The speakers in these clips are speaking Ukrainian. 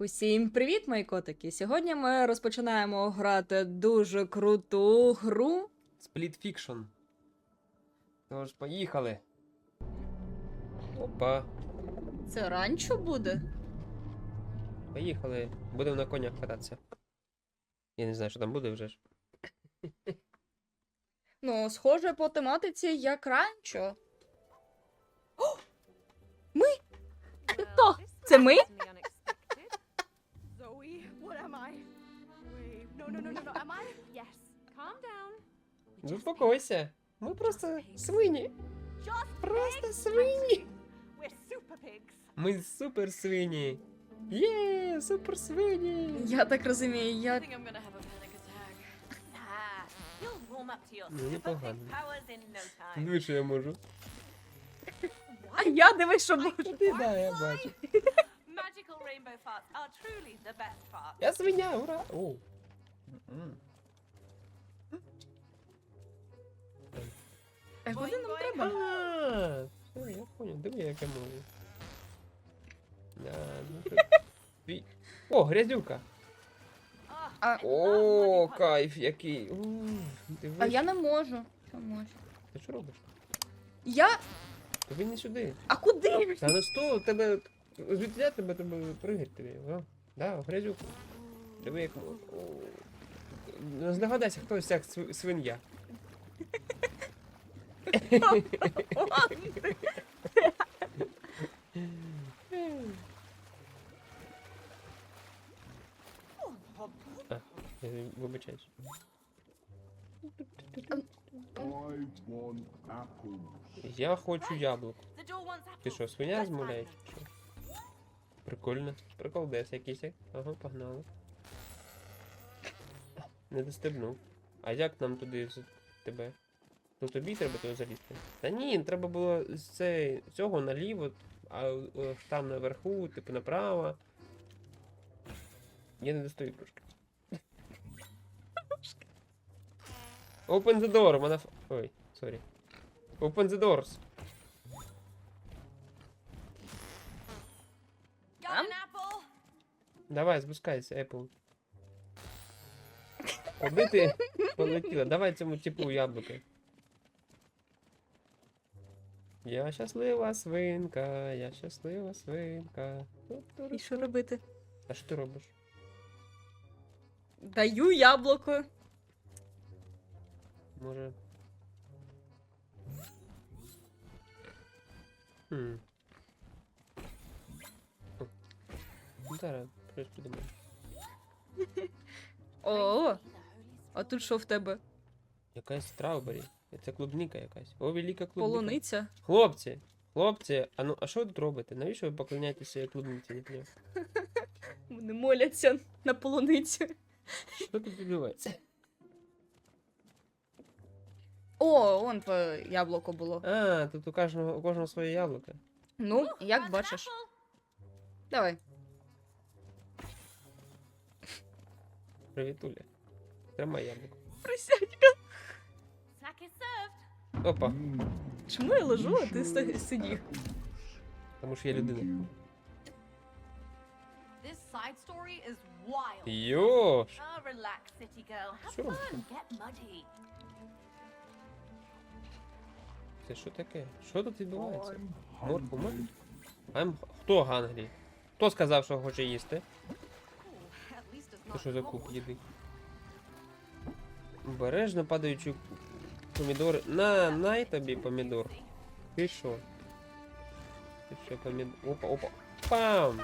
Усім привіт, мої котики! Сьогодні ми розпочинаємо грати дуже круту гру. Split Fiction. Тож, поїхали. Опа, Це ранчо буде? поїхали. Будемо на конях кататися. Я не знаю, що там буде вже ж. Ну, схоже по тематиці як ранчо. О! Ми? Хто? Це ми? Заспокойся. Ми просто свині. Просто свині. Ми супер свині. Є, супер свині. Я так розумію, I я. to your Ну, що я можу. А я дивись, що можу. Ти да, я бачу. Я свиня, ура! О. М. Куди нам треба? А, все, я понял. Диви, як я можу. Да, ну ти- Твій- О, грязюка. А, О, кайф який. Дивись. а я не можу. Що можу? Ти що робиш? Я. Тобі не сюди. А куди? Та на сто тебе. Звідти тебе треба пригати тобі. О, да, в грязюку. Диви, як. мо- О. Ну, Здогадайся, хто ця св- свинья. А, я вибачаюсь. I want apples. Я хочу яблук. Ти що, свиня чи що? Прикольно. Приколдес якийсь. Ага, погнали. Не достебнув. А як нам туди тебе? Ну тобі треба туди залізти. Та ні, треба було з цей- цього наліво, а там наверху, типу направо. Я не достаю трошки. Open the door, вона. Ой, сорі. Open the doors. Давай, спускайся, Apple. Куди ти полетіла? Давай цьому типу яблуки. Я щаслива свинка, я щаслива свинка. Ту-ту-ру. І що робити? А що ти робиш? Даю яблуко. Може. Хм. О. Ну, Зараз, щось придумаємо. О, А тут що в тебе? Якась страубері. Це клубніка якась. О, велика клубніка. Полуниця? Хлопці, хлопці, а ну а що ви тут робите? Навіщо ви поклоняєтеся клубниці дітей? Вони моляться на полуницю. Що тут відбувається? О, вон твоє яблуко було. А, тут у кожного у кожного своє яблуко. Ну, як бачиш. Давай. Привітуля. Тримай яблуко. Присядь. Snack is served. Опа, Чому я лежу, а ти сто- сидів? тому що я людина. This side story is wild. Йош! Ah, relax, city girl. Have Sure. fun. Get muddy. Це що таке? Що тут відбувається? Морку, морку? I'm... Хто Гангрі? Хто сказав, що хоче їсти? Ooh, at least it's Це not що за cold. куб їди? Обережно падаючи помідори. На, най тобі помідор. Ти що? Ти що, помідор? Опа, опа. Пам!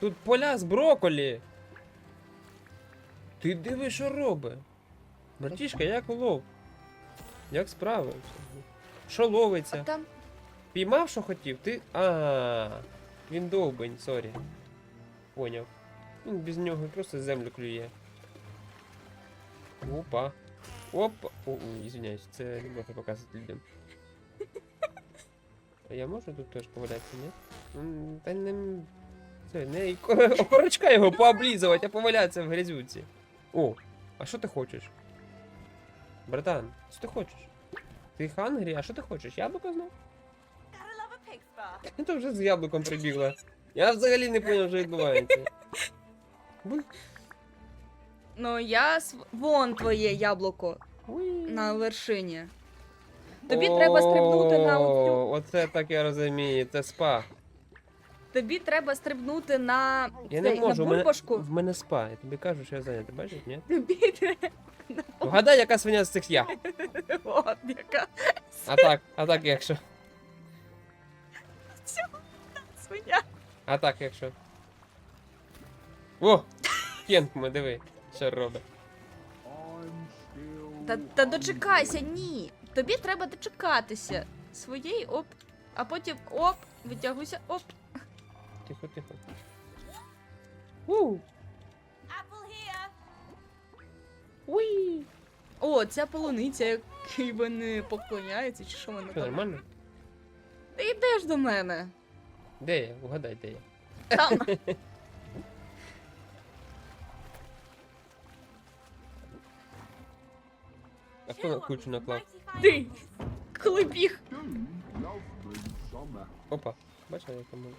Тут поля з броколі. Ти диви, що робить? Братішка, як улов? Як справи? Що А ловиться? там. Піймав, що хотів? Ти. А, він довбень, сорі. Поняв. Він без нього просто землю клює. Опа. Опа. О, извиняюсь, це не можна показувати людям. А я можу тут теж повалятися, ні? Та не. Це, не окорочка його пооблізувати, а повалятися в грязюці. О, а що ти хочеш? Братан, що ти хочеш? Ти хангрі, а що ти хочеш? Яблуко знов? Ну то вже з яблуком прибігла. Я взагалі не зрозумів, що відбувається. Ну, я св... вон твоє яблуко на вершині. Тобі треба стрибнути на оцю. О, Оце так я розумію, це спа. Тобі треба стрибнути на, Я цей, можу, на в мене, бульбашку. в мене спа. Я тобі кажу, що я зайнятий, бачиш, ні? Тобі треба. Вгадай, яка свиня з цих я. От яка А так, а так якщо. свиня. А так якщо. О! Кенк ми, диви, що робить. Та, та дочекайся, ні. Тобі треба дочекатися своєї оп, а потім оп, витягуйся, оп. Тихо, тихо. У! Apple here. Уй! О, ця полуниця, якій вони поклоняються, чи що вони Що, там. нормально? Ти йдеш до мене. Де я? Угадай, де я. Там. А хто на кучу наклав? Ти. Коли біг. Do love me some apple. Опа, бачила, як там можна?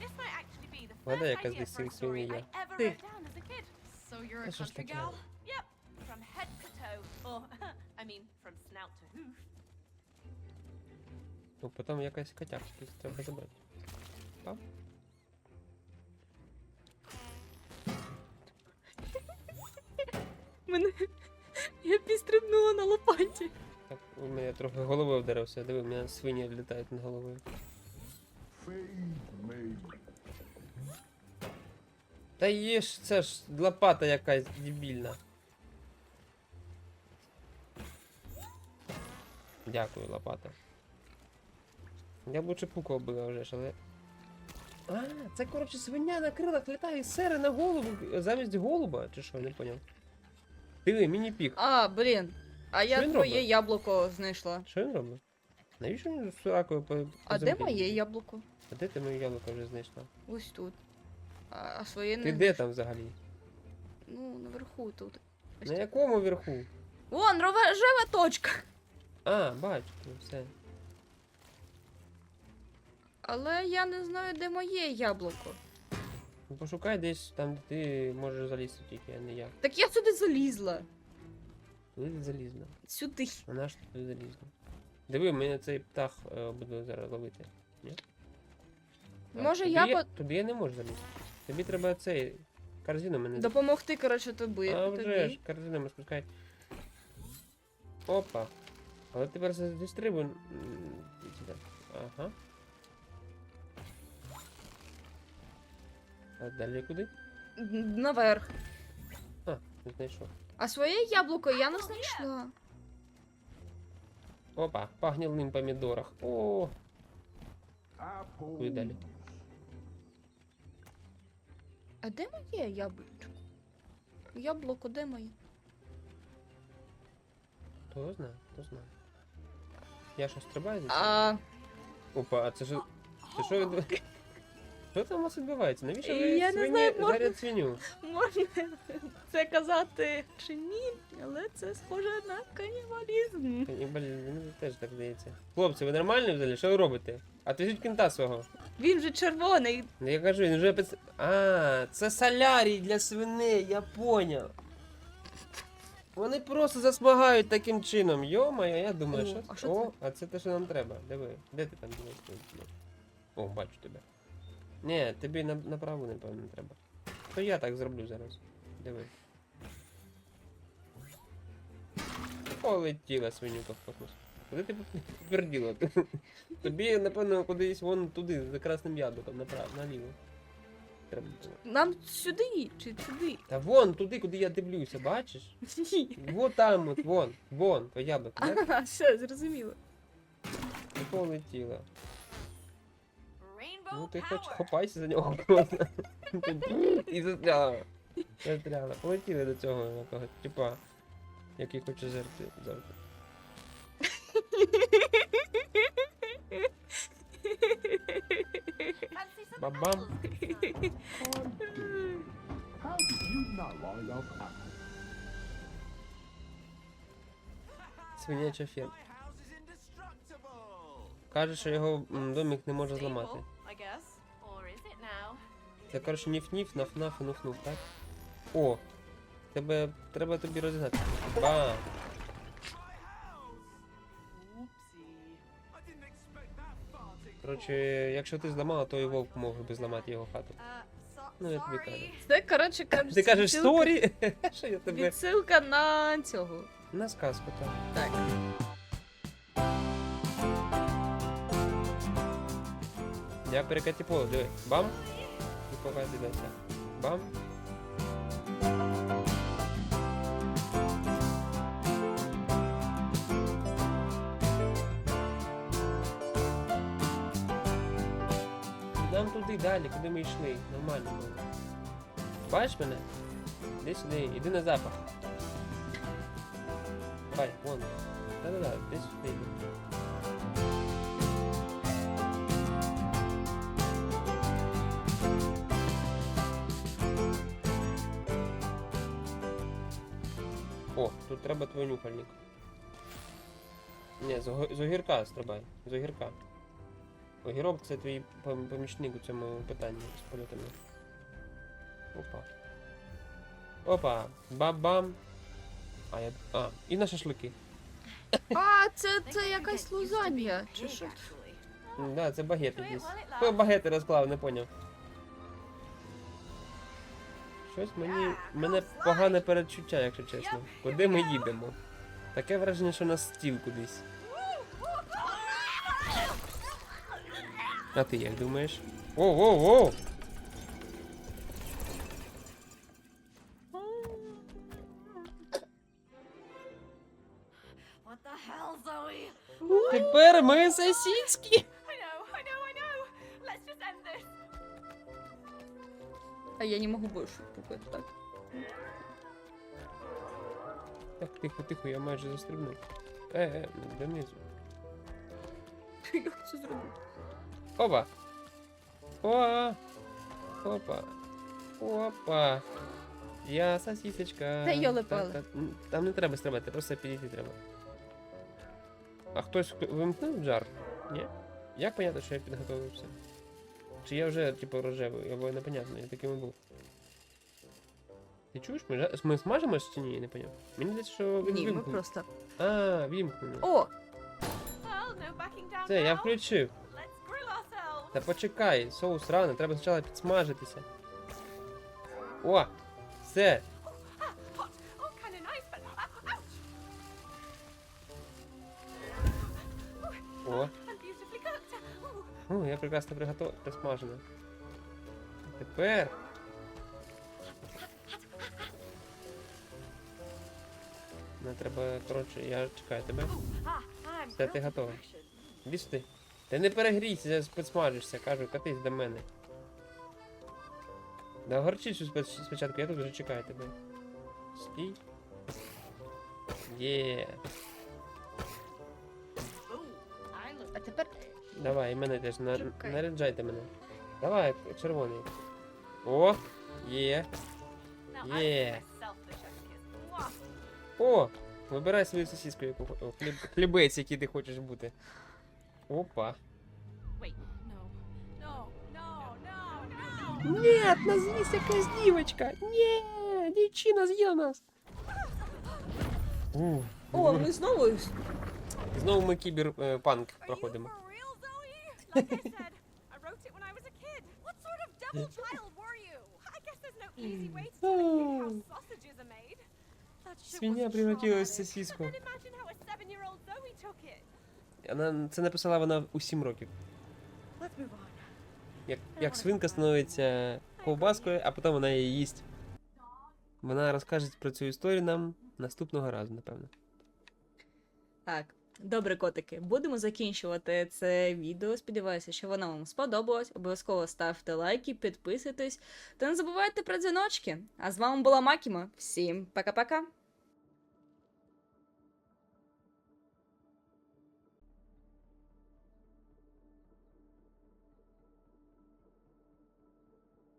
This might actually be the Вгадай, first яка з idea цих for a свиней story є. I ever Ти. wrote down as a kid. So you're a Та що ж country таке? gal? Yep, from head to toe, or I mean, from snout to hoof. Ну, потім якась котяк якийсь треба забрати. Пап? Мене. Я підстрибнула на лопаті. Так, у мене трохи головою вдарився. Диви, у мене свині літають над головою. Та є ж, це ж лопата якась дебільна. Дякую, лопата. Я б лучше пукав би вже але. А, це коротше свиня на крилах літає з сери на голову замість голуба, чи що, не поняв. Диви, міні-пік. А, блін. А я він твоє робить? яблуко знайшла. Що він робить? Навіщо він з ракою по. по А де моє яблуко? А де ти моє яблуко вже знайшла? Ось тут. А, а своє не. Ти де там взагалі? Ну, наверху тут. Ось На тут. якому верху? Вон, рожева точка. А, бачу, все. Але я не знаю, де моє яблуко. Ну, Пошукай десь там, де ти можеш залізти тільки, а не я. Так я сюди залізла. Туди ти залізна. Сюди. Вона ж туди залізна. Диви, мене цей птах е, буде зараз ловити. Ні? Так, Може, тобі я по- тобі я не можу залізти. Тобі треба цей корзину мене. Допомогти, коротше, тобі. а вже ж, корзину ми спускай. Опа. Але тепер м, сюди. Ага. А далі куди? Наверх. А, не знайшов. А своє яблуко я не знайшла. Опа, по гнилим помідорах. О, куди далі? А де моє яблучко? Яблуко, де моє? Хто знає, хто знає. Я що стрибаю? А, Опа, а це ж. Це що відбувається? Що там у вас відбувається? Навіщо ви Я не свині знаю, можна- заряд свиню? можна це казати чи ні, але це схоже на канібалізм. Канібалізм, мені теж так здається. Хлопці, ви нормальні взагалі? Що ви робите? А ти кінта свого? Він же червоний. Ну, Я кажу, він вже пис... А, це солярій для свиней, я поняв. Вони просто засмагають таким чином. Йо-моє, я думаю, О, що а що О, а це те, що нам треба. Диви, де ти там була? О, бачу тебе. Ні, тобі на, направо, напевно, треба. То я так зроблю зараз. Диви. Полетіла свинюка в космос. Куди ти поперділа? Тобі, напевно, кудись вон туди, за красним яблуком, направо, наліво. Треба було. Нам сюди чи сюди? Та вон туди, куди я дивлюся, бачиш? Ні. Вот там от, вон, вон, то яблуко. Ага, все, зрозуміло. І полетіла. Ну ти хоч хопайся за нього просто. І застряла. Застряла. Полетіли до цього якого типа, який хоче жерти завжди. Do. How did you know I love apples? Свиняча ферма. Каже, що його домик не може зламати. Це, коротше, ніф-ніф, наф-наф і нуф-нуф, так? О! Тебе треба тобі розігнати. Бам! Коротше, якщо ти зламала, то і вовк мог би зламати його хату. Ну, я тобі кажу. Це, коротше, кажуть, Ти кажеш відсилка- сорі? Що я тебе. Відсилка на цього. На сказку, так. Так. Я перекаті поле, диви. Бам! Дивися. Бам. Нам туди далі, куди ми йшли. Нормально було. Бачиш мене? Іди сюди, іди на запах. Бай, вон. Да-да-да, іди сюди. О, тут треба твій нюхальник. Ні, з, з огірка стрибай. З огірка. Огірок це твій помічник у цьому питанні з польотами. Опа. Опа. Бам-бам. А, я. А, і на шашлики. А, це, це якась being Чи що? М, Да, це while it Хто багети розклав, не поняв. Щось мені. мене погане передчуття, якщо чесно. Куди ми їдемо? Таке враження, що на стіл кудись. А ти як думаєш? Воу, воу, воу! What the hell, Zoe? Тепер ми сусідські! А я не можу більше пукати, так? Так, тихо, тихо, я майже застрибнув. Е, е, донизу. Як це зробити? Опа! О! Опа! Опа! Я сосисочка. Та йоли-пали. Та- та- Там не треба стрибати, просто підійти треба. А хтось вимкнув жар? Ні? Як понятно, що я підготовився? Чи я вже, типу, рожевий, або непонятно, я таким і був. Ти чуєш? Ми, ми смажимось чи ні? Я не поняв. Мені здається, що Ні, ми просто. А, вімкнено. О! Це, я включив. Та почекай, соус рано, треба спочатку підсмажитися. О! Все! Hot. О, я прекрасно приготов... присмажена. Тепер. Не треба, коротше, я чекаю тебе. Все, ти готова. Іди сюди. Ти не перегрійся, підсмажишся, кажу, катись до мене. Да горчицю спочатку, я тут вже чекаю тебе. Стій. Є. А Давай, і мене теж на... Чекай. наряджайте мене. Давай, червоний. О! Є. Mwah. О! Вибирай свою сосиску, яку о, хліб... хлібець, який ти хочеш бути. Опа. Нет, нас з'їсть якась дівочка. Ні, дівчина з'їла нас. О, ми знову. Знову ми кіберпанк Are проходимо. you for real, Zoe? Like I said, I wrote it when I was a kid. What sort of devil child were you? I guess there's no easy way to tell a kid how sausages are made. That shit Свинья was превратилась в traumatic. сосиску. But then imagine how a seven-year-old Zoe took it. Вона це написала вона у 7 років. Let's move on. Як, як свинка становиться ковбаскою, а потім вона її їсть. Вона розкаже про цю історію нам наступного разу, напевно. Так, добре, котики, будемо закінчувати це відео. Сподіваюся, що воно вам сподобалось. Обов'язково ставте лайки, підписуйтесь та не забувайте про дзвіночки. А з вами була Макіма. Всім пока-пока!